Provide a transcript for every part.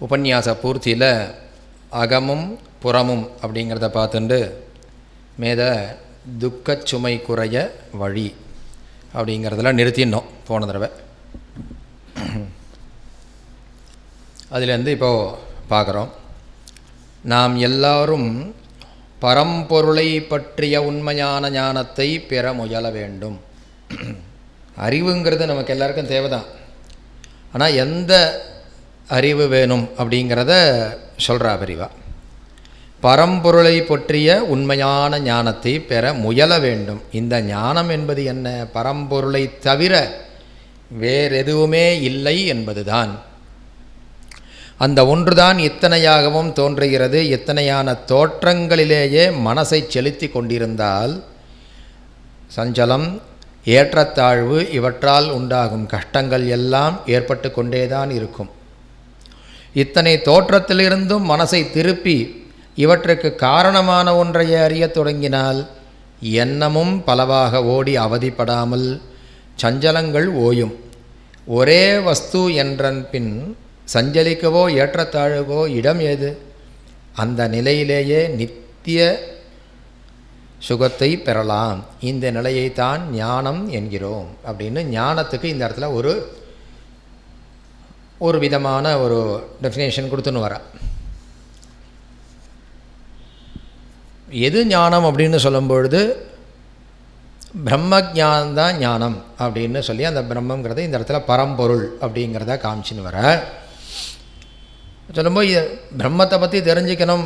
உபன்யாச பூர்த்தியில் அகமும் புறமும் அப்படிங்கிறத பார்த்துண்டு மேத துக்க சுமை குறைய வழி அப்படிங்கிறதெல்லாம் நிறுத்தினோம் போன தடவை. அதிலேருந்து இப்போது பார்க்குறோம். நாம் எல்லாரும் பரம்பொருளை பற்றிய உண்மையான ஞானத்தை பெற முயல வேண்டும். அறிவுங்கிறது நமக்கு எல்லாருக்கும் தேவைதான். ஆனால் எந்த அறிவு வேணும் அப்படிங்கிறத சொல்கிறா பெரிவா. பரம்பொருளை பற்றிய உண்மையான ஞானத்தை பெற முயல வேண்டும். இந்த ஞானம் என்பது என்ன? பரம்பொருளை தவிர வேறெதுவுமே இல்லை என்பதுதான். அந்த ஒன்றுதான் இத்தனையாகவும் தோன்றுகிறது. இத்தனையான தோற்றங்களிலேயே மனசை செலுத்தி கொண்டிருந்தால் சஞ்சலம் ஏற்றத்தாழ்வு இவற்றால் உண்டாகும் கஷ்டங்கள் எல்லாம் ஏற்பட்டு கொண்டேதான் இருக்கும். இத்தனை தோற்றத்திலிருந்தும் மனசை திருப்பி இவற்றுக்கு காரணமான ஒன்றையே அறியத் தொடங்கினால் எண்ணமும் பலவாக ஓடி அவதிப்படாமல் சஞ்சலங்கள் ஓயும். ஒரே வஸ்து என்றன் பின் சஞ்சலிக்கவோ ஏற்றத்தாழ்வோ இடம் ஏது? அந்த நிலையிலேயே நித்திய சுகத்தை பெறலாம். இந்த நிலையைத்தான் ஞானம் என்கிறோம் அப்படின்னு ஞானத்துக்கு இந்த இடத்துல ஒரு ஒரு விதமான ஒரு டெஃபினேஷன் கொடுத்துன்னு வரா. எது ஞானம் அப்படின்னு சொல்லும்பொழுது பிரம்ம தான் ஞானம் அப்படின்னு சொல்லி அந்த பிரம்மங்கிறத இந்த இடத்துல பரம்பொருள் அப்படிங்கிறத காமிச்சின்னு வர. சொல்லும்போது பிரம்மத்தை பற்றி தெரிஞ்சுக்கணும்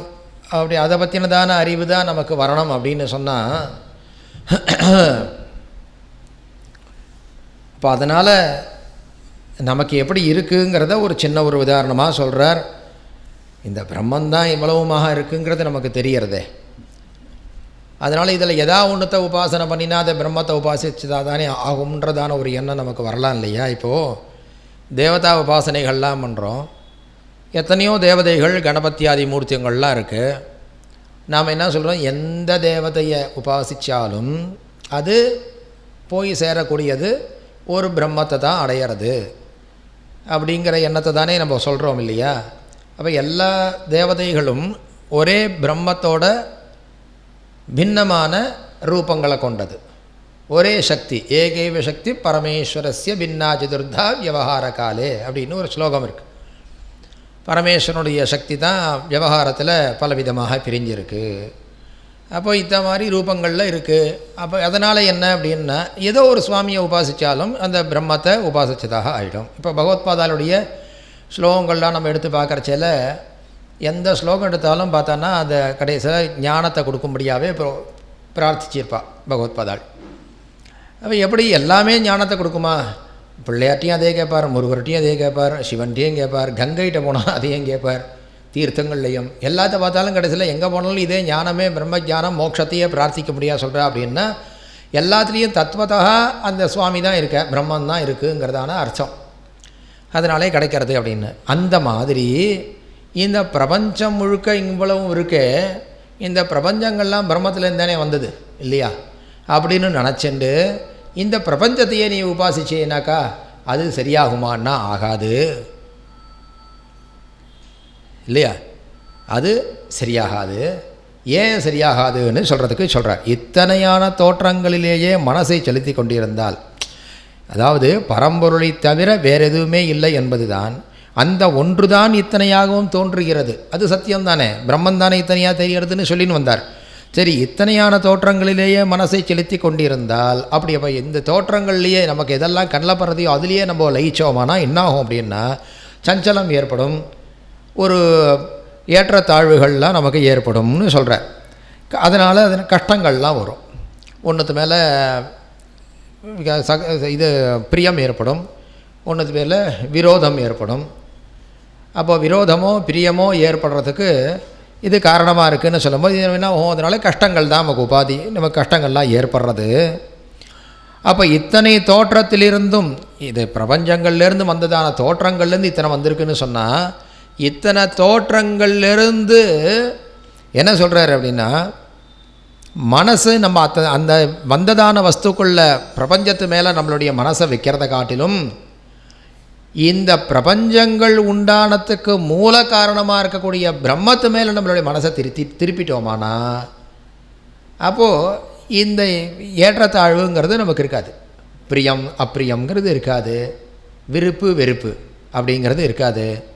அப்படி அதை பற்றினதான அறிவு தான் நமக்கு வரணும் அப்படின்னு சொன்னால் அப்போ அதனால் நமக்கு எப்படி இருக்குங்கிறத ஒரு சின்ன ஒரு உதாரணமாக சொல்கிறார் இந்த பிரம்மந்தான் இவ்வளவுமாக இருக்குங்கிறது நமக்கு தெரியறதே. அதனால் இதில் எதா ஒன்றத்தை உபாசனை பண்ணினா அதை பிரம்மத்தை உபாசிச்சதா தானே ஆகும்ன்றதான ஒரு எண்ணம் நமக்கு வரலாம் இல்லையா? இப்போது தேவதா உபாசனைகள்லாம் பண்ணுறோம் எத்தனையோ தேவதைகள் கணபத்தியாதி மூர்த்திங்கள்லாம் இருக்குது நாம் என்ன சொல்கிறோம் எந்த தேவதையை உபாசித்தாலும் அது போய் சேரக்கூடியது ஒரு பிரம்மத்தை தான் அடையிறது. அப்படிங்கிற எண்ணத்தை தானே நம்ம சொல்கிறோம் இல்லையா? அப்போ எல்லா தேவதைகளும் ஒரே பிரம்மத்தோட பின்னமான ரூபங்களை கொண்டது. ஒரே சக்தி ஏகைவ சக்தி பரமேஸ்வரஸ்ய பின்னா சதுர்தா வியவகார காலே அப்படின்னு ஒரு ஸ்லோகம் இருக்குது பரமேஸ்வரனுடைய சக்தி தான் விவகாரத்தில் பலவிதமாக பிரிஞ்சிருக்கு. அப்போ இந்த மாதிரி ரூபங்களில் இருக்குது அப்போ அதனால் என்ன அப்படின்னா ஏதோ ஒரு சுவாமியை உபாசித்தாலும் அந்த பிரம்மத்தை உபாசித்ததாக ஆகிடும் இப்போ பகவத்பாதாலுடைய ஸ்லோகங்கள்லாம் நம்ம எடுத்து பார்க்குறச்சில எந்த ஸ்லோகம் எடுத்தாலும் பார்த்தோன்னா அந்த கடைசியில் ஞானத்தை கொடுக்கும்படியாகவே பிரார்த்திச்சிருப்பாள் பகவத்பாதாள். அப்போ எப்படி எல்லாமே ஞானத்தை கொடுக்குமா? பிள்ளையாட்டையும் அதே கேட்பார் முருகர்கிட்டையும் அதே கேட்பார் சிவன்ட்டையும் கேட்பார் கங்கைகிட்ட போனால் அதையும் கேட்பார் தீர்த்தங்கள்லையும். எல்லாத்த பார்த்தாலும் கடைசியில் எங்கே போனாலும் இதே ஞானமே பிரம்ம ஞானம் மோட்சத்தையே பிரார்த்திக்க முடியாது சொல்கிறா அப்படின்னா எல்லாத்துலேயும் தத்துவத்தக அந்த சுவாமி தான் இருக்க பிரம்மன் தான் இருக்குங்கிறதான அர்த்தம். அதனாலே கிடைக்கிறது அப்படின்னு. அந்த மாதிரி இந்த பிரபஞ்சம் முழுக்க இவ்வளவும் இருக்கே இந்த பிரபஞ்சங்கள்லாம் பிரம்மத்திலேருந்தானே வந்தது இல்லையா? அப்படின்னு நினச்சிண்டு இந்த பிரபஞ்சத்தையே நீ உபாசிச்சேனாக்கா அது சரியாகுமான்னா ஆகாது. இல்லையா? அது சரியாகாது. ஏன் சரியாகாதுன்னு சொல்கிறதுக்கு சொல்கிறார் இத்தனையான தோற்றங்களிலேயே மனசை செலுத்தி கொண்டிருந்தால் அதாவது பரம்பொருளை தவிர வேறு எதுவுமே இல்லை என்பதுதான் அந்த ஒன்று தான் இத்தனையாகவும் தோன்றுகிறது. அது சத்தியம்தானே? பிரம்மன் தானே இத்தனையாக தெரிகிறதுன்னு சொல்லின்னு வந்தார். சரி இத்தனையான தோற்றங்களிலேயே மனசை செலுத்தி கொண்டிருந்தால் அப்படி அப்போ இந்த தோற்றங்கள்லேயே நமக்கு எதெல்லாம் கண்ணில் படுறதையோ அதுலேயே நம்ம லயிச்சோமானா என்னாகும் அப்படின்னா சஞ்சலம் ஏற்படும். ஒரு ஏற்றத்தாழ்வுகள்லாம் நமக்கு ஏற்படும்னு சொல்கிறார் அதனால் அது கஷ்டங்கள்லாம் வரும். ஒன்றுத்து மேலே சக இது பிரியம் ஏற்படும். ஒன்றுத்து மேலே விரோதம் ஏற்படும். அப்போ விரோதமோ பிரியமோ ஏற்படுறதுக்கு இது காரணமாக இருக்குதுன்னு சொல்லும்போது இது என்ன ஆகும் அதனால கஷ்டங்கள் தான் நமக்கு உபாதி. நமக்கு கஷ்டங்கள்லாம் ஏற்படுறது. அப்போ இத்தனை தோற்றத்திலிருந்தும் இது பிரபஞ்சங்கள்லேருந்து வந்ததான தோற்றங்கள்லேருந்து இத்தனை வந்திருக்குன்னு சொன்னால் இத்தனை தோற்றங்கள்லேருந்து என்ன சொல்கிறாரு அப்படின்னா மனசு நம்ம அத்த அந்த வந்ததான வஸ்துக்குள்ள பிரபஞ்சத்து மேலே நம்மளுடைய மனசை வைக்கிறத காட்டிலும் இந்த பிரபஞ்சங்கள் உண்டானத்துக்கு மூல காரணமாக இருக்கக்கூடிய பிரம்மத்து மேலே நம்மளுடைய மனசை திருத்தி திருப்பிட்டோமானா அப்போது இந்த ஏற்றத்தாழ்வுங்கிறது நமக்கு இருக்காது. பிரியம் அப்பிரியங்கிறது இருக்காது. விருப்பு வெறுப்பு அப்படிங்கிறது இருக்காது.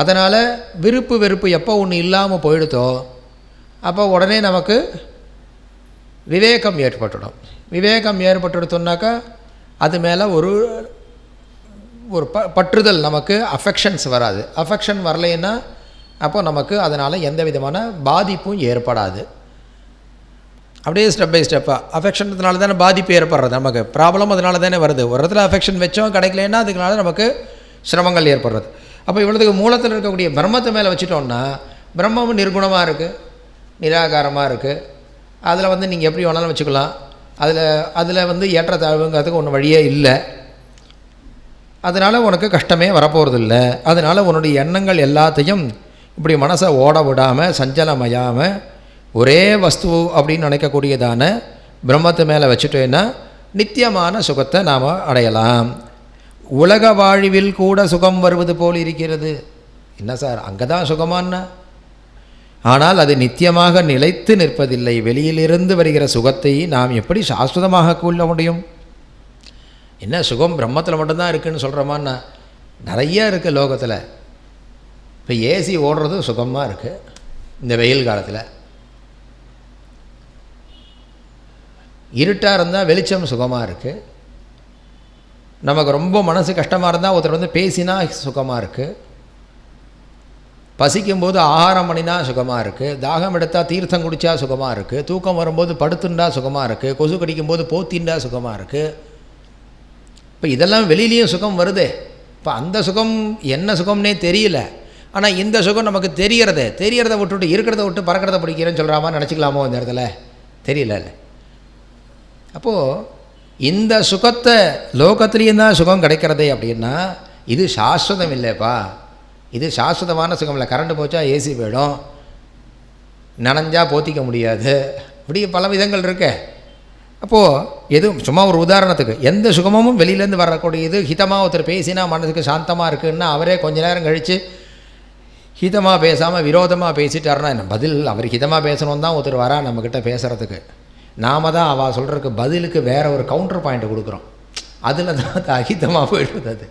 அதனால் விருப்பு வெறுப்பு எப்போ ஒன்று இல்லாமல் போயிடுதோ அப்போ உடனே நமக்கு விவேகம் ஏற்பட்டுடும். விவேகம் ஏற்பட்டுடுத்தோம்னாக்கா அது மேலே ஒரு ஒரு ப பற்றுதல் நமக்கு அஃபெக்ஷன்ஸ் வராது. அஃபெக்ஷன் வரலைன்னா அப்போ நமக்கு அதனால் எந்த விதமான பாதிப்பும் ஏற்படாது. அப்படியே ஸ்டெப் பை ஸ்டெப்பாக அஃபெக்ஷன்றதுனால தானே பாதிப்பு ஏற்படுறது நமக்கு. ப்ராப்ளம் அதனால தானே வருது. ஒரு இடத்துல அஃபெக்ஷன் வச்சோம் கிடைக்கலன்னா அதுக்குனால நமக்கு சிரமங்கள் ஏற்படுறது. அப்போ இவ்வளோத்துக்கு மூலத்தில் இருக்கக்கூடிய பிரம்மத்தை மேலே வச்சுட்டோம்னா பிரம்மமும் நிர்குணமாக இருக்குது நிராகாரமாக இருக்குது அதில் வந்து நீங்கள் எப்படி வேணாலும் வச்சுக்கலாம். அதில் அதில் வந்து ஏற்றத்தாழ்வுங்கிறதுக்கு ஒன்றும் வழியே இல்லை. அதனால் உனக்கு கஷ்டமே வரப்போகிறது இல்லை அதனால் உன்னுடைய எண்ணங்கள் எல்லாத்தையும் இப்படி மனசை ஓட விடாமல் சஞ்சலமையாமல் ஒரே வஸ்து அப்படின்னு நினைக்கக்கூடியதான பிரம்மத்து மேலே வச்சுட்டோன்னா நித்தியமான சுகத்தை நாம் அடையலாம். உலக வாழ்வில் கூட சுகம் வருவது போல் இருக்கிறது. என்ன சார் அங்கே தான் சுகமானா ஆனால் அது நித்தியமாக நிலைத்து நிற்பதில்லை. வெளியிலிருந்து வருகிற சுகத்தை நாம் எப்படி சாஸ்வதமாக கொள்ள முடியும்? என்ன சுகம் பிரம்மத்தில் மட்டும்தான் இருக்குதுன்னு சொல்கிறோமான்னா நிறைய இருக்குது லோகத்தில். இப்போ ஏசி ஓடுறதும் சுகமாக இருக்குது இந்த வெயில் காலத்தில். இருட்டாக இருந்தால் வெளிச்சம் சுகமாக இருக்குது நமக்கு ரொம்ப மனசு கஷ்டமாக இருந்தால் ஒருத்தர் வந்து பேசினா சுகமாக இருக்குது பசிக்கும்போது ஆகாரம் பண்ணினா சுகமாக இருக்குது தாகம் எடுத்தால் தீர்த்தம் குடித்தா சுகமாக இருக்குது தூக்கம் வரும்போது படுத்துண்டா சுகமாக இருக்குது கொசு கடிக்கும்போது போத்திண்டா சுகமாக இருக்குது இப்போ இதெல்லாம் வெளியிலையும் சுகம் வருதே. இப்போ அந்த சுகம் என்ன சுகம்னே தெரியல. ஆனால் இந்த சுகம் நமக்கு தெரிகிறத தெரிகிறத விட்டுட்டு இருக்கிறத விட்டு பறக்கிறத பிடிக்கிறேன்னு சொல்கிற மாதிரி நினச்சிக்கலாமோ இந்த இடத்துல? தெரியல. அப்போது இந்த சுகத்தை லோகத்துலேயும் தான் சுகம் கிடைக்கிறதே அப்படின்னா இது சாஸ்வதம் இல்லைப்பா இது சாஸ்வதமான சுகம் இல்லை. கரண்ட் போச்சா ஏசி போயிடும். நனைஞ்சா போத்திக்க முடியாது. இப்படி பல விதங்கள் இருக்கே. அப்போது எதுவும் சும்மா ஒரு உதாரணத்துக்கு எந்த சுகமும் வெளியிலேருந்து வரக்கூடியது ஹிதமாக ஒருத்தர் பேசினா மனதுக்கு சாந்தமாக இருக்குன்னா அவரே கொஞ்ச நேரம் கழித்து ஹிதமாக பேசாமல் விரோதமாக பேசிட்டாருன்னா என்ன பதில்? அவர் ஹிதமாக பேசணும் தான் ஒருத்தர் வரா நம்மக்கிட்ட பேசுகிறதுக்கு நாம தான் அவள் சொல்கிறதுக்கு பதிலுக்கு வேறு ஒரு கவுண்டர் பாயிண்ட் கொடுக்குறோம். அதில் தான் அது அகிதமாக போயிடுது அது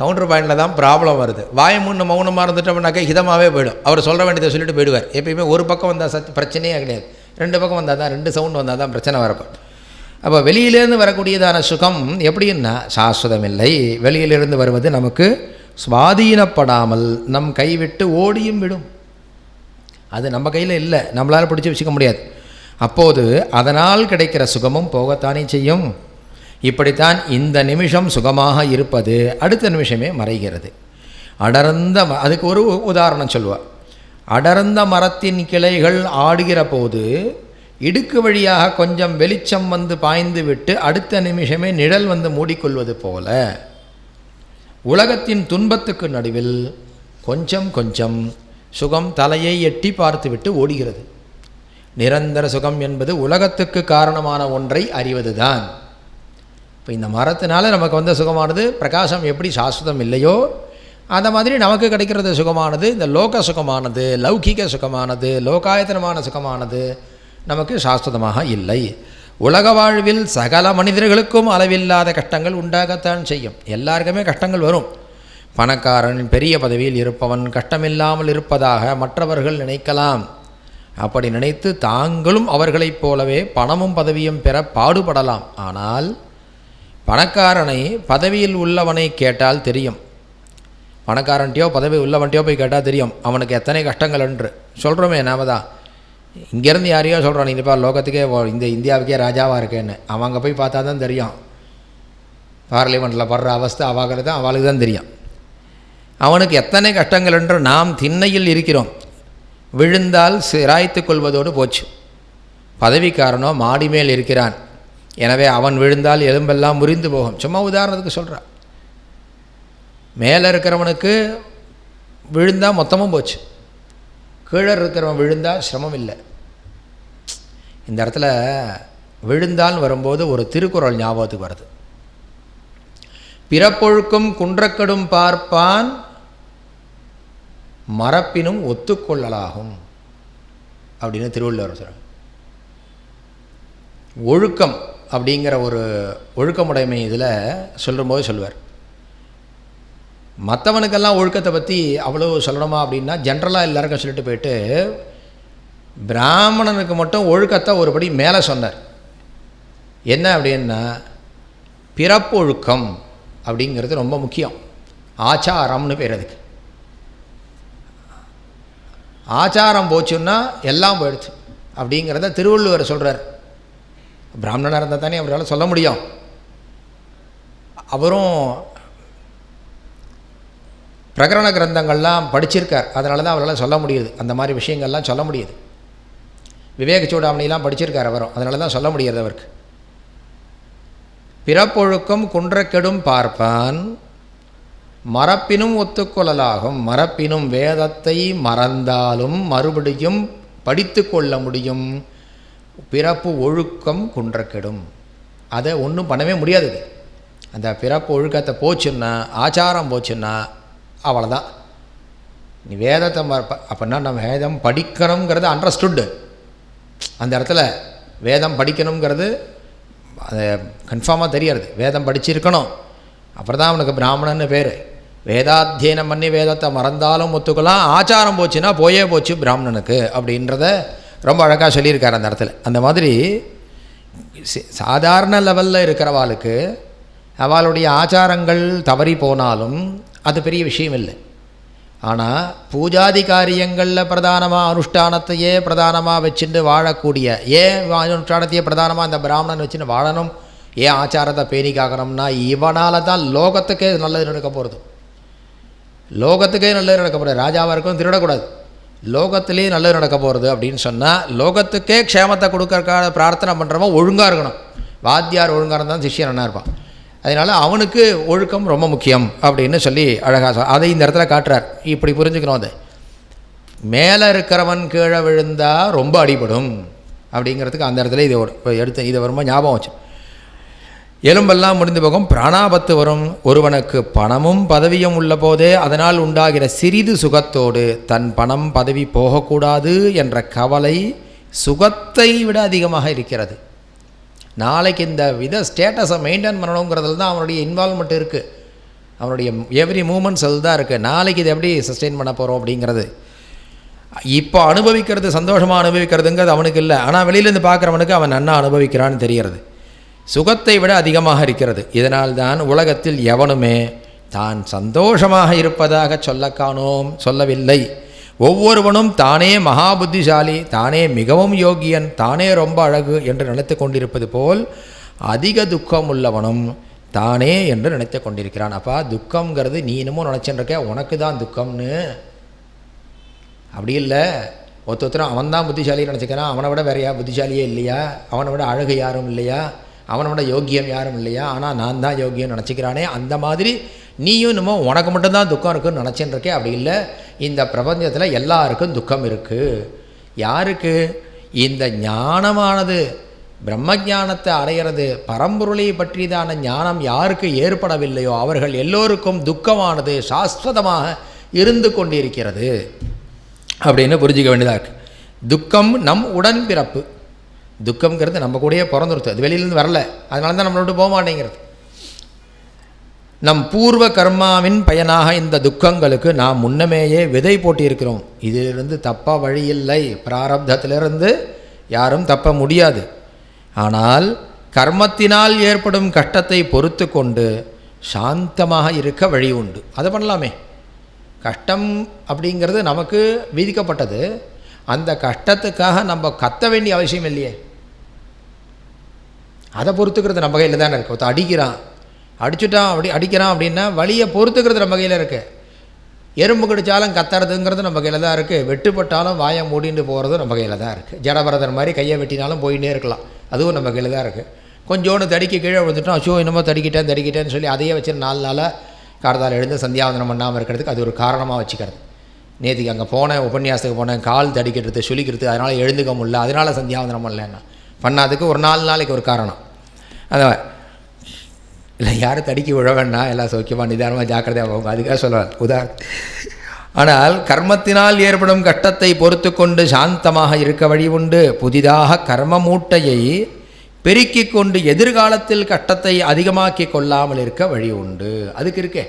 கவுண்டர் பாயிண்டில் தான் ப்ராப்ளம் வருது. வாய முன்னு மௌனமாக இருந்துட்டோம்னாக்கா ஹிதமாகவே போயிடும். அவர் சொல்ல வேண்டியதை சொல்லிட்டு போயிடுவார். எப்பயுமே ஒரு பக்கம் வந்தால் சத் பிரச்சனையே கிடையாது. ரெண்டு பக்கம் வந்தால் தான் ரெண்டு சவுண்ட் வந்தால் தான் பிரச்சனை வரப்போ அப்போ வெளியிலேருந்து வரக்கூடியதான சுகம் எப்படின்னா சாஸ்வதம் இல்லை வெளியிலிருந்து வருவது நமக்கு சுவாதீனப்படாமல் நம் கைவிட்டு ஓடியும் விடும். அது நம்ம கையில் இல்லை. நம்மளால் பிடிச்சி வச்சுக்க முடியாது. அப்போது அதனால் கிடைக்கிற சுகமும் போகத்தானே செய்யும். இப்படித்தான் இந்த நிமிஷம் சுகமாக இருப்பது அடுத்த நிமிஷமே மறைகிறது. அடர்ந்த ம அதுக்கு ஒரு உதாரணம் சொல்லுவாள் அடர்ந்த மரத்தின் கிளைகள் ஆடுகிற போது இடுக்கு வழியாக கொஞ்சம் வெளிச்சம் வந்து பாய்ந்து விட்டு அடுத்த நிமிஷமே நிழல் வந்து மூடிக்கொள்வது போல உலகத்தின் துன்பத்துக்கு நடுவில் கொஞ்சம் கொஞ்சம் சுகம் தலையை எட்டி பார்த்துவிட்டு ஓடுகிறது. நிரந்தர சுகம் என்பது உலகத்துக்கு காரணமான ஒன்றை அறிவதுதான். இப்போ இந்த மரத்தினால நமக்கு வந்த சுகமானது பிரகாசம் எப்படி சாஸ்வதம் இல்லையோ அந்த மாதிரி நமக்கு கிடைக்கிறது சுகமானது இந்த லோக சுகமானது லௌகிக சுகமானது லோகாயத்தனமான சுகமானது நமக்கு சாஸ்வதமாக இல்லை. உலக வாழ்வில் சகல மனிதர்களுக்கும் அளவில்லாத கஷ்டங்கள் உண்டாகத்தான் செய்யும். எல்லாருக்குமே கஷ்டங்கள் வரும். பணக்காரன் பெரிய பதவியில் இருப்பவன் கஷ்டமில்லாமல் இருப்பதாக மற்றவர்கள் நினைக்கலாம். அப்படி நினைத்து தாங்களும் அவர்களைப் போலவே பணமும் பதவியும் பெற பாடுபடலாம். ஆனால் பணக்காரனை பதவியில் உள்ளவனை கேட்டால் தெரியும். பணக்காரன்ட்டையோ பதவி உள்ளவன்ட்டையோ போய் கேட்டால் தெரியும். அவனுக்கு எத்தனை கஷ்டங்கள் என்று. சொல்கிறோமே நாம தான். இங்கேருந்து யாரையோ சொல்கிறான் நீப்பா லோகத்துக்கே இந்த இந்தியாவுக்கே ராஜாவாக இருக்கேன்னு. அவன் அங்கே போய் பார்த்தா தான் தெரியும். பார்லிமெண்ட்டில் படுற அவஸ்தை அவாகிறது தான் அவளுக்கு தான் தெரியும். அவனுக்கு எத்தனை கஷ்டங்கள் என்று நாம் திண்ணையில் இருக்கிறோம். விழுந்தால் சிராய்த்து கொள்வதோடு போச்சு. பதவிக்காரனோ மாடி மேல் இருக்கிறான். எனவே அவன் விழுந்தால் எலும்பெல்லாம் முறிந்து போகும். சும்மா உதாரணத்துக்கு சொல்கிறான் மேலே இருக்கிறவனுக்கு விழுந்தால் மொத்தமும் போச்சு. கீழே இருக்கிறவன் விழுந்தால் சிரமம் இல்லை. இந்த இடத்துல விழுந்தால் வரும்போது ஒரு திருக்குறள் ஞாபகத்துக்கு வருது. பிறப்பொழுக்கும் குன்றக்கடும் பார்ப்பான் மரப்பினும் ஒத்துக்கொள்ளலாகும். அப்படின்னு திருவள்ளுவர் சொல்கிறார் ஒழுக்கம் அப்படிங்கிற ஒரு ஒழுக்கமுடைமை இதில் சொல்லும்போது சொல்லுவார். மற்றவனுக்கெல்லாம் ஒழுக்கத்தை பற்றி அவ்வளோ சொல்லணுமா அப்படின்னா ஜென்ரலாக எல்லாருக்கும் சொல்லிட்டு போயிட்டு பிராமணனுக்கு மட்டும் ஒழுக்கத்தை ஒருபடி மேலே சொன்னார். என்ன அப்படின்னா பிறப்பொழுக்கம் அப்படிங்கிறது ரொம்ப முக்கியம். ஆச்சாரம்னு பேர் அதுக்கு. ஆச்சாரம் போச்சுன்னா எல்லாம் போயிடுச்சு. அப்படிங்கிறத திருவள்ளுவர் சொல்கிறார் பிராமணனாக இருந்தால் தானே அவரால் சொல்ல முடியும். அவரும் பிரகரண கிரந்தங்கள்லாம் படிச்சிருக்கார். அதனால தான் அவரால் சொல்ல முடியுது. அந்த மாதிரி விஷயங்கள்லாம் சொல்ல முடியுது. விவேக சூடாமணிலாம் படிச்சிருக்கார் அவரும். அதனால தான் சொல்ல முடியாது அவருக்கு. பிறப்பொழுக்கம் குன்றக்கெடும் பார்ப்பான். மறப்பினும் ஒத்துக்கொள்ளலாகும். மறப்பினும் வேதத்தை மறந்தாலும் மறுபடியும் படித்து கொள்ள முடியும். பிறப்பு ஒழுக்கம் குன்றக்கெடும். அதை ஒன்றும் பண்ணவே முடியாது அந்த பிறப்பு ஒழுக்கத்தை போச்சுன்னா ஆச்சாரம் போச்சுன்னா அவ்வளோதான் நீ வேதத்தை மறப்ப அப்படின்னா நம்ம வேதம் படிக்கணுங்கிறது அண்டர்ஸ்டுட்டு அந்த இடத்துல வேதம் படிக்கணுங்கிறது அது கன்ஃபார்மாக தெரியாது. வேதம் படிச்சிருக்கணும். அப்புறம் தான் அவனுக்கு பிராமணன்னு பேர். வேதாத்தியனம் பண்ணி வேதத்தை மறந்தாலும் ஒத்துக்கலாம். ஆச்சாரம் போச்சுன்னா போயே போச்சு பிராமணனுக்கு அப்படின்றத ரொம்ப அழகாக சொல்லியிருக்கார் அந்த இடத்துல. அந்த மாதிரி சாதாரண லெவலில் இருக்கிறவாளுக்கு அவளுடைய ஆச்சாரங்கள் தவறி போனாலும் அது பெரிய விஷயம் இல்லை. ஆனால் பூஜாதி காரியங்களில் பிரதானமாக அனுஷ்டானத்தையே பிரதானமாக வச்சுட்டு வாழக்கூடிய ஏன் அனுஷ்டானத்தையே பிரதானமாக அந்த பிராமணன் வச்சுன்னு வாழணும்? ஏன் ஆச்சாரத்தை பேணி காக்கணும்னா இவனால் தான் லோகத்துக்கே நல்லது நடக்க போகிறது லோகத்துக்கே நல்லது நடக்க போகிறது ராஜாவாக இருக்கும் திருடக்கூடாது. லோகத்திலேயே நல்லது நடக்க போகிறது அப்படின்னு சொன்னால் லோகத்துக்கே க்ஷேமத்தை கொடுக்கறக்காக பிரார்த்தனை பண்ணுறவன் ஒழுங்காக இருக்கணும். வாத்தியார் ஒழுங்காக இருந்தால் சிஷியன் நல்லா இருப்பான். அதனால் அவனுக்கு ஒழுக்கம் ரொம்ப முக்கியம் அப்படின்னு சொல்லி அழகாக சொல் அதை இந்த இடத்துல காட்டுறார். இப்படி புரிஞ்சுக்கணும் அதை. மேலே இருக்கிறவன் கீழே விழுந்தால் ரொம்ப அடிபடும் அப்படிங்கிறதுக்கு அந்த இடத்துல இதை ஒரு எடுத்து இதை வரும்போது ஞாபகம் வச்சு. எலும்பெல்லாம் முடிந்து போகும் பிராணாபத்து வரும். ஒருவனுக்கு பணமும் பதவியும் உள்ள போதே அதனால் உண்டாகிற சிறிது சுகத்தோடு தன் பணம் பதவி போகக்கூடாது என்ற கவலை சுகத்தை விட அதிகமாக இருக்கிறது. நாளைக்கு இந்த வித ஸ்டேட்டஸை மெயின்டைன் பண்ணணுங்கிறதுல தான் அவனுடைய இன்வால்மெண்ட் இருக்குது அவனுடைய எவ்ரி மூமெண்ட்ஸ் அது தான் இருக்குது நாளைக்கு இதை எப்படி சஸ்டெயின் பண்ண போகிறோம் அப்படிங்கிறது. இப்போ அனுபவிக்கிறது சந்தோஷமாக அனுபவிக்கிறதுங்கிறது அவனுக்கு இல்லை. ஆனால் வெளியிலேருந்து பார்க்குறவனுக்கு அவன் நன்னா அனுபவிக்கிறான்னு தெரிகிறது. சுகத்தை விட அதிகமாக இருக்கிறது. இதனால்தான் உலகத்தில் எவனுமே தான் சந்தோஷமாக இருப்பதாக சொல்ல காணோம் சொல்லவில்லை. ஒவ்வொருவனும் தானே மகா புத்திசாலி தானே மிகவும் யோகியன் தானே ரொம்ப அழகு என்று நினைத்து கொண்டிருப்பது போல் அதிக துக்கம் உள்ளவனும் தானே என்று நினைத்து கொண்டிருக்கிறான். அப்பா துக்கம்ங்கிறது நீ இன்னமும் நினச்சின்னு உனக்கு தான் துக்கம்னு. அப்படி இல்லை. ஒருத்தரும் அவன் தான் புத்திசாலின்னு நினச்சிக்கிறான். அவனை விட வேறையா யார் புத்திசாலியே இல்லையா? அவனை விட அழகு யாரும் இல்லையா? அவனோட யோக்கியம் யாரும் இல்லையா? ஆனால் நான் தான் யோக்கியம் நினச்சிக்கிறானே. அந்த மாதிரி நீயும் என்னமோ உனக்கு மட்டும்தான் துக்கம் இருக்குன்னு நினச்சின்னு இருக்கே. அப்படி இல்லை. இந்த பிரபஞ்சத்தில் எல்லாருக்கும் துக்கம் இருக்குது யாருக்கு? இந்த ஞானமானது பிரம்ம ஞானத்தை அடையிறது பரம்பொருளை பற்றியதான ஞானம் யாருக்கு ஏற்படவில்லையோ அவர்கள் எல்லோருக்கும் துக்கமானது சாஸ்வதமாக இருந்து கொண்டிருக்கிறது. அப்படின்னு புரிஞ்சிக்க வேண்டியதாக இருக்குது துக்கம் நம் உடன்பிறப்பு. துக்கம்ங்கிறது நம்ம கூடயே பிறந்துருத்து. அது வெளியிலேருந்து வரல. அதனால தான் நம்மளோட போக மாட்டேங்கிறது. நம் பூர்வ கர்மாவின் பயனாக இந்த துக்கங்களுக்கு நாம் முன்னமேயே விதை போட்டியிருக்கிறோம் இதிலிருந்து தப்ப வழியில்லை பிராரப்தத்திலிருந்து யாரும் தப்ப முடியாது. ஆனால் கர்மத்தினால் ஏற்படும் கஷ்டத்தை பொறுத்து கொண்டு சாந்தமாக இருக்க வழி உண்டு. அதை பண்ணலாமே. கஷ்டம் அப்படிங்கிறது நமக்கு விதிக்கப்பட்டது. அந்த கஷ்டத்துக்காக நம்ம கத்த வேண்டிய அவசியம் இல்லையே. அதை பொறுத்துக்கிறது நம்ம கையில் தானே இருக்குது ஒருத்த அடிக்கிறான். அடிச்சுட்டான் அப்படி அடிக்கிறான் அப்படின்னா வழியை பொறுத்துக்கிறது நம்ம கையில் இருக்குது எறும்பு கடிச்சாலும் கத்துறதுங்கிறது நம்ம கையில் தான் இருக்குது வெட்டுப்பட்டாலும் வாயை மூடிட்டு போகிறது நம்ம கையில் தான் இருக்குது ஜடபரதன் மாதிரி கையை வெட்டினாலும் போயிட்டே இருக்கலாம். அதுவும் நம்ம கையில் தான் இருக்குது கொஞ்சோண்டு தடிக்க கீழே விழுந்துட்டோம். அச்சோ என்னமோ தடிக்கிட்டேன் தடிக்கிட்டேன்னு சொல்லி அதையே வச்சு நாலு நாளாக காரதால் எழுந்து சந்தியாவந்தனம் பண்ணாமல் இருக்கிறதுக்கு அது ஒரு காரணமாக வச்சுக்கிறது. நேற்றுக்கு அங்கே போனேன் உபன்யாசத்துக்கு போனேன் கால் தடிக்கிறது சுளிக்கிறது அதனால் எழுந்துக்க முடியல அதனால் சந்தியாவந்தனம் பண்ணலன்னா பண்ணாதுக்கு ஒரு நாலு நாளைக்கு ஒரு காரணம். அதான் இல்லை யாரும் தடிக்க விழ வேண்டாம் எல்லாம் சௌக்கியமாக நிதானமாக ஜாக்கிரதையாக போகும் அதுக்காக சொல்லுவார் உதாரணம் ஆனால் கர்மத்தினால் ஏற்படும் கஷ்டத்தை பொறுத்து கொண்டு சாந்தமாக இருக்க வழி உண்டு. புதிதாக கர்ம மூட்டையை பெருக்கிக் கொண்டு எதிர்காலத்தில் கஷ்டத்தை அதிகமாக்கி கொள்ளாமல் இருக்க வழி உண்டு. அதுக்கு இருக்கே.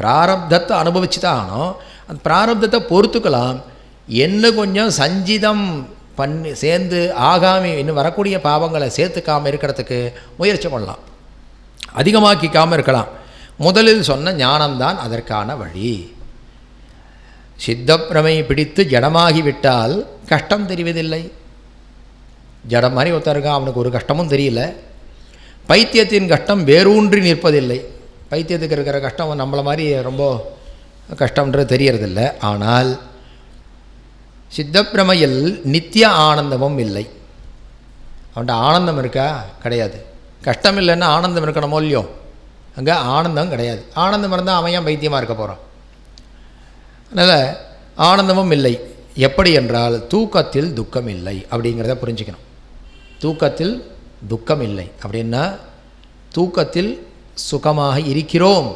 பிராரப்தத்தை அனுபவிச்சு தான் ஆனோம் அந்த பிராரப்தத்தை பொறுத்துக்கலாம். என்ன கொஞ்சம் சஞ்சிதம் பண்ணி சேர்ந்து ஆகாமி இன்னும் வரக்கூடிய பாவங்களை சேர்த்துக்காமல் இருக்கிறதுக்கு முயற்சி பண்ணலாம். அதிகமாக்கிக்காமல் இருக்கலாம். முதலில் சொன்ன ஞானம்தான் அதற்கான வழி. சித்தப்பிரமை பிடித்து ஜடமாகிவிட்டால் கஷ்டம் தெரிவதில்லை. ஜடம் மாதிரி ஒருத்தர் இருக்கான் அவனுக்கு ஒரு கஷ்டமும் தெரியல. பைத்தியத்தின் கஷ்டம் வேரூன்றி நிற்பதில்லை. பைத்தியத்துக்கு இருக்கிற கஷ்டம் நம்மளை மாதிரி ரொம்ப கஷ்டம்ன்றது தெரியறதில்ல. ஆனால் சித்தப்பிரமையில் நித்திய ஆனந்தமும் இல்லை. அவன்கிட்ட ஆனந்தம் இருக்கா? கிடையாது. கஷ்டம் இல்லைன்னா ஆனந்தம் இருக்கணுமோ இல்லையோ? அங்கே ஆனந்தம் கிடையாது. ஆனந்தம் இருந்தால் அவன் ஏன் பைத்தியமாக இருக்க போகிறான் அதனால் ஆனந்தமும் இல்லை. எப்படி என்றால் தூக்கத்தில் துக்கம் இல்லை அப்படிங்கிறத புரிஞ்சுக்கணும். தூக்கத்தில் துக்கம் இல்லை அப்படின்னா தூக்கத்தில் சுகமாக இருக்கிறோம்.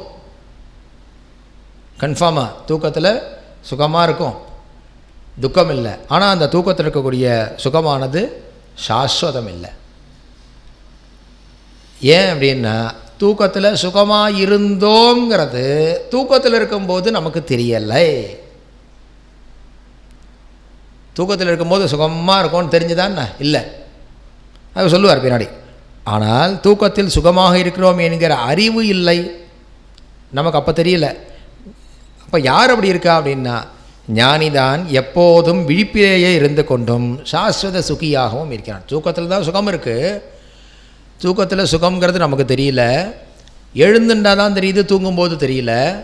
கன்ஃபார்மாக தூக்கத்தில் சுகமாக இருக்கும். துக்கம் இல்லை ஆனால் அந்த தூக்கத்தில் இருக்கக்கூடிய சுகமானது சாஸ்வதம் இல்லை ஏன் அப்படின்னா தூக்கத்தில் சுகமாக இருந்தோங்கிறது தூக்கத்தில் இருக்கும்போது நமக்கு தெரியலை. தூக்கத்தில் இருக்கும்போது சுகமாக இருக்கும்னு தெரிஞ்சுதான் இல்லை. அது சொல்லுவார் பின்னாடி. ஆனால் தூக்கத்தில் சுகமாக இருக்கிறோம் என்கிற அறிவு இல்லை. நமக்கு அப்போ தெரியல. அப்போ யார் அப்படி இருக்கா அப்படின்னா ஞானிதான் எப்போதும் விழிப்பிலேயே இருந்து கொண்டும் சாஸ்வத சுகியாகவும் இருக்கிறான். தூக்கத்தில் தான் சுகம் இருக்குது தூக்கத்தில் சுகம்ங்கிறது நமக்கு தெரியல. எழுந்துண்டா தான் தெரியுது தூங்கும்போது தெரியல.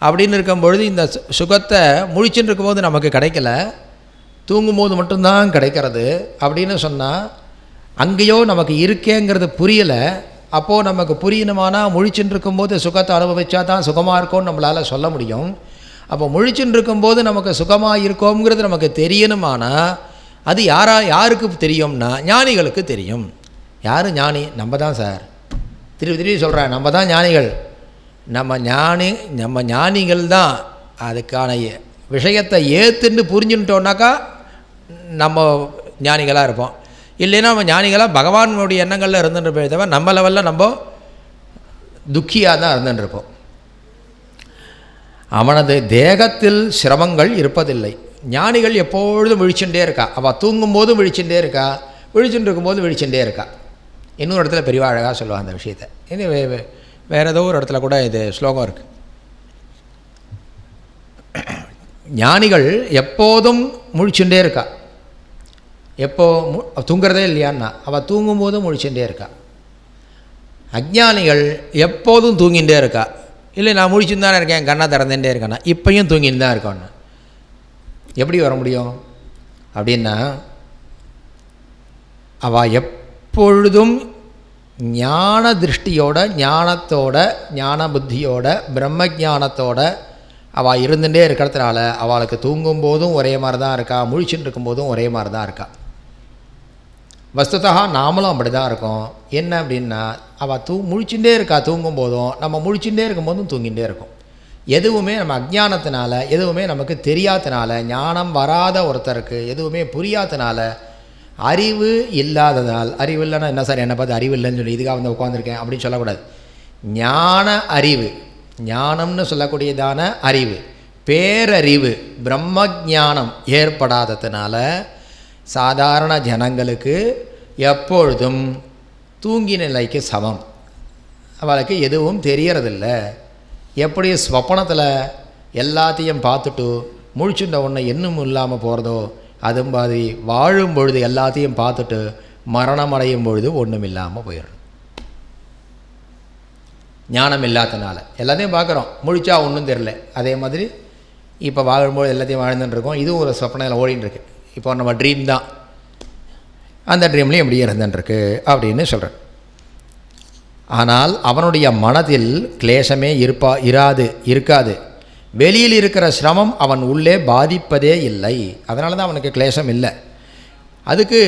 அப்படின்னு இருக்கும்பொழுது இந்த சு- சுகத்தை முழிச்சுட்டு இருக்கும்போது நமக்கு கிடைக்கல. தூங்கும்போது மட்டும்தான் கிடைக்கிறது அப்படின்னு சொன்னால் அங்கேயோ நமக்கு இருக்கேங்கிறது புரியலை. அப்போது நமக்கு புரியணுமானா முழிச்சுட்டு இருக்கும்போது சுகத்தை அனுபவிச்சா தான் சுகமாக இருக்கும்னு நம்மளால் சொல்ல முடியும். அப்போ முழிச்சுட்டு இருக்கும்போது நமக்கு சுகமாக இருக்கோங்கிறது நமக்கு தெரியணுமானா அது யாரா யாருக்கு தெரியும்னா ஞானிகளுக்கு தெரியும். யார் ஞானி? நம்ம தான் சார். திருப்பி திருப்பி சொல்கிறேன் நம்ம தான் ஞானிகள். நம்ம ஞானி நம்ம ஞானிகள் தான் அதுக்கான விஷயத்தை ஏற்றுன்னு புரிஞ்சுட்டோன்னாக்கா நம்ம ஞானிகளாக இருப்போம். இல்லைன்னா நம்ம ஞானிகளாக பகவானுடைய எண்ணங்களில் இருந்துட்டு தவிர நம்ம லெவலில் நம்ம துக்கியாக தான் இருந்துட்டுருப்போம் அவனது தேகத்தில் சிரமங்கள் இருப்பதில்லை. ஞானிகள் எப்பொழுதும் விழிச்சுட்டே இருக்கா? அவள் தூங்கும்போதும் விழிச்சுட்டே இருக்கா? விழிச்சுட்டு இருக்கும்போது விழிச்சுட்டே இருக்கா? இன்னொரு இடத்துல பெரியவா அழகாக சொல்லுவாள் அந்த விஷயத்தை. இது வே வே- வேறு ஏதோ ஒரு இடத்துல கூட இது ஸ்லோகம் இருக்குது ஞானிகள் எப்போதும் முழிச்சுட்டே இருக்கா? எப்போ மு தூங்குறதே இல்லையான்னா அவள் தூங்கும்போதும் முழிச்சுட்டே இருக்கா. அஜ்ஞானிகள் எப்போதும் தூங்கிகிட்டே இருக்கா. இல்லை நான் முழிச்சுன்னு தானே இருக்கேன் கண்ணை திறந்துட்டே இருக்கேன்னா இப்பையும் தூங்கின்னு தான் இருக்கோன்னு. எப்படி வர முடியும்? அப்படின்னா அவள் எப்பொழுதும் ஞான திருஷ்டியோட ஞானத்தோட ஞான புத்தியோட பிரம்ம ஞானத்தோட அவள் இருந்துகிட்டே இருக்கிறதுனால அவளுக்கு தூங்கும் போதும் ஒரே மாதிரி தான் இருக்கா முழிச்சுட்டு இருக்கும்போதும் ஒரே மாதிரி தான் இருக்கா. வஸ்துதா நாமளும் அப்படி தான் இருக்கோம். என்ன அப்படின்னா அவள் தூ முழிச்சுட்டே இருக்கா தூங்கும் போதும் நம்ம முழிச்சுட்டே இருக்கும்போதும் தூங்கிகிட்டே இருக்கும். எதுவுமே நம்ம அஜ்ஞானத்தினால எதுவுமே நமக்கு தெரியாதனால ஞானம் வராத ஒருத்தருக்கு எதுவுமே புரியாதனால அறிவு இல்லாததால் அறிவு இல்லைன்னா என்ன சார் என்னை பார்த்து அறிவு இல்லைன்னு சொல்லி இதுக்காக வந்து உட்காந்துருக்கேன் அப்படின்னு சொல்லக்கூடாது. ஞான அறிவு ஞானம்னு சொல்லக்கூடியதான அறிவு பேரறிவு பிரம்ம ஞானம் ஏற்படாததுனால சாதாரண ஜனங்களுக்கு எப்பொழுதும் தூங்கி நிலைக்கு சமம். அவளுக்கு எதுவும் தெரியறதில்ல. எப்படி ஸ்வப்பனத்தில் எல்லாத்தையும் பார்த்துட்டு முழிச்சுட்ட ஒன்று இன்னும் இல்லாமல் போகிறதோ அது மாதிரி வாழும் பொழுது எல்லாத்தையும் பார்த்துட்டு மரணம் அடையும் பொழுது ஒன்றும் இல்லாமல் போயிடும் ஞானம் இல்லாதனால. எல்லாத்தையும் பார்க்குறோம். முழிச்சா ஒன்றும் தெரில அதே மாதிரி இப்போ வாழும்போது எல்லாத்தையும் வாழ்ந்துட்டுருக்கோம் இதுவும் ஒரு சொப்பனையில் ஓடின்னு இருக்கு. இப்போ நம்ம ட்ரீம் தான். அந்த ட்ரீம்லேயும் இப்படி இருந்துட்டுருக்கு அப்படின்னு சொல்கிறேன் ஆனால் அவனுடைய மனதில் கிளேசமே இருப்பா இராது இருக்காது. வெளியில் இருக்கிற சிரமம் அவன் உள்ளே பாதிப்பதே இல்லை. அதனால தான் அவனுக்கு கிளேசம் இல்லை. அதுக்கு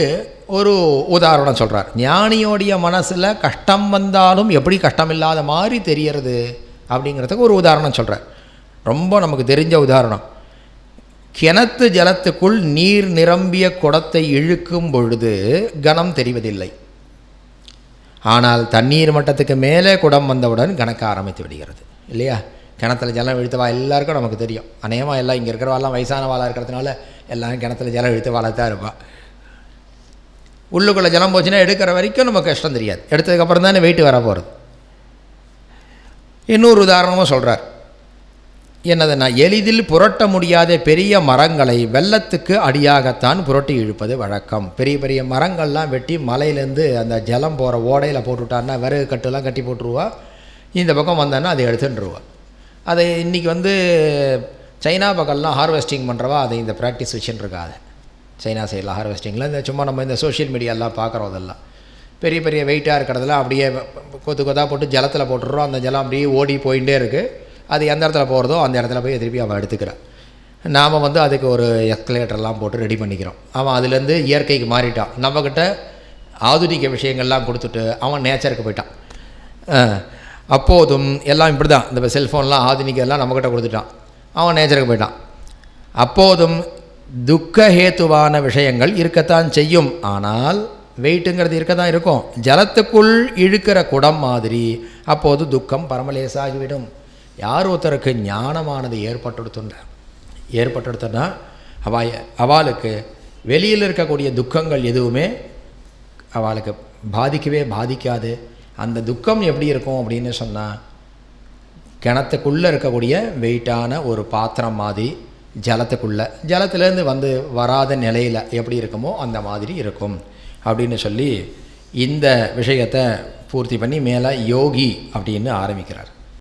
ஒரு உதாரணம் சொல்கிறார் ஞானியோடைய மனசில் கஷ்டம் வந்தாலும் எப்படி கஷ்டம் இல்லாத மாதிரி தெரியறது அப்படிங்கிறதுக்கு ஒரு உதாரணம் சொல்கிறார் ரொம்ப நமக்கு தெரிஞ்ச உதாரணம். கிணத்து ஜலத்துக்குள் நீர் நிரம்பிய குடத்தை இழுக்கும் பொழுது கணம் தெரிவதில்லை. ஆனால் தண்ணீர் மட்டத்துக்கு மேலே குடம் வந்தவுடன் கணக்க ஆரம்பித்து விடுகிறது. இல்லையா? கிணத்துல ஜலம் இழுத்தவா எல்லாருக்கும் நமக்கு தெரியும். அநேகமாக எல்லாம் இங்கே இருக்கிறவாலாம் வயசானவாளாக இருக்கிறதுனால எல்லாரும் கிணத்துல ஜலம் இழுத்தவாளாக தான் இருப்பாள் உள்ளுக்குள்ளே ஜலம் போச்சுன்னா எடுக்கிற வரைக்கும் நமக்கு கஷ்டம் தெரியாது. எடுத்ததுக்கப்புறம் தானே வெயிட் வர போகிறது இன்னொரு உதாரணமும் சொல்கிறார் என்னதுன்னா எளிதில் புரட்ட முடியாத பெரிய மரங்களை வெள்ளத்துக்கு அடியாகத்தான் புரட்டி இழுப்பது வழக்கம். பெரிய பெரிய மரங்கள்லாம் வெட்டி மலையிலேருந்து அந்த ஜலம் போகிற ஓடையில் போட்டுவிட்டான்னா விறகு கட்டுலாம் கட்டி போட்டுருவா. இந்த பக்கம் வந்தான்னா அதை எடுத்துட்டுருவா. அதை இன்றைக்கி வந்து சைனா பக்கம்லாம் ஹார்வெஸ்டிங் பண்ணுறவா அதை இந்த ப்ராக்டிஸ் வச்சுன்னு இருக்காது சைனா சைடில் ஹார்வெஸ்டிங்கில் இந்த சும்மா நம்ம இந்த சோஷியல் மீடியாலாம் பார்க்குறோம் அதெல்லாம். பெரிய பெரிய வெயிட்டாக இருக்கிறதெல்லாம் அப்படியே கொத்து கொத்தாக போட்டு ஜலத்தில் போட்டுடுறோம். அந்த ஜலம் அப்படியே ஓடி போயிட்டே இருக்குது அது எந்த இடத்துல போகிறதோ அந்த இடத்துல போய் திருப்பி அவன் எடுத்துக்கிறான். நாம் வந்து அதுக்கு ஒரு எஸ்கலேட்டர்லாம் போட்டு ரெடி பண்ணிக்கிறோம். அவன் அதுலேருந்து இயற்கைக்கு மாறிட்டான். நம்மக்கிட்ட ஆதுனிக விஷயங்கள்லாம் கொடுத்துட்டு அவன் நேச்சருக்கு போயிட்டான். அப்போதும் எல்லாம் இப்படி தான் இந்த செல்ஃபோன்லாம் ஆதுனிக எல்லாம் நம்மக்கிட்ட கொடுத்துட்டான். அவன் நேச்சருக்கு போயிட்டான். அப்போதும் துக்கஹேத்துவான விஷயங்கள் இருக்கத்தான் செய்யும். ஆனால் வெயிட்டுங்கிறது இருக்க தான் இருக்கும். ஜலத்துக்குள் இழுக்கிற குடம் மாதிரி அப்போது துக்கம் பரமலேசாகிவிடும். யார் ஒருத்தருக்கு ஞானமானது ஏற்பட்டுடுத்துன்ற? ஏற்பட்டுடுத்துன்னா அவா அவளுக்கு வெளியில் இருக்கக்கூடிய துக்கங்கள் எதுவுமே அவளுக்கு பாதிக்கவே பாதிக்காது. அந்த துக்கம் எப்படி இருக்கும் அப்படின்னு சொன்னால் கிணத்துக்குள்ளே இருக்கக்கூடிய வெயிட்டான ஒரு பாத்திரம் மாதிரி ஜலத்துக்குள்ளே ஜலத்துலேருந்து வந்து வராத நிலையில் எப்படி இருக்குமோ அந்த மாதிரி இருக்கும் அப்படின்னு சொல்லி இந்த விஷயத்தை பூர்த்தி பண்ணி மேலே யோகி அப்படின்னு ஆரம்பிக்கிறார்.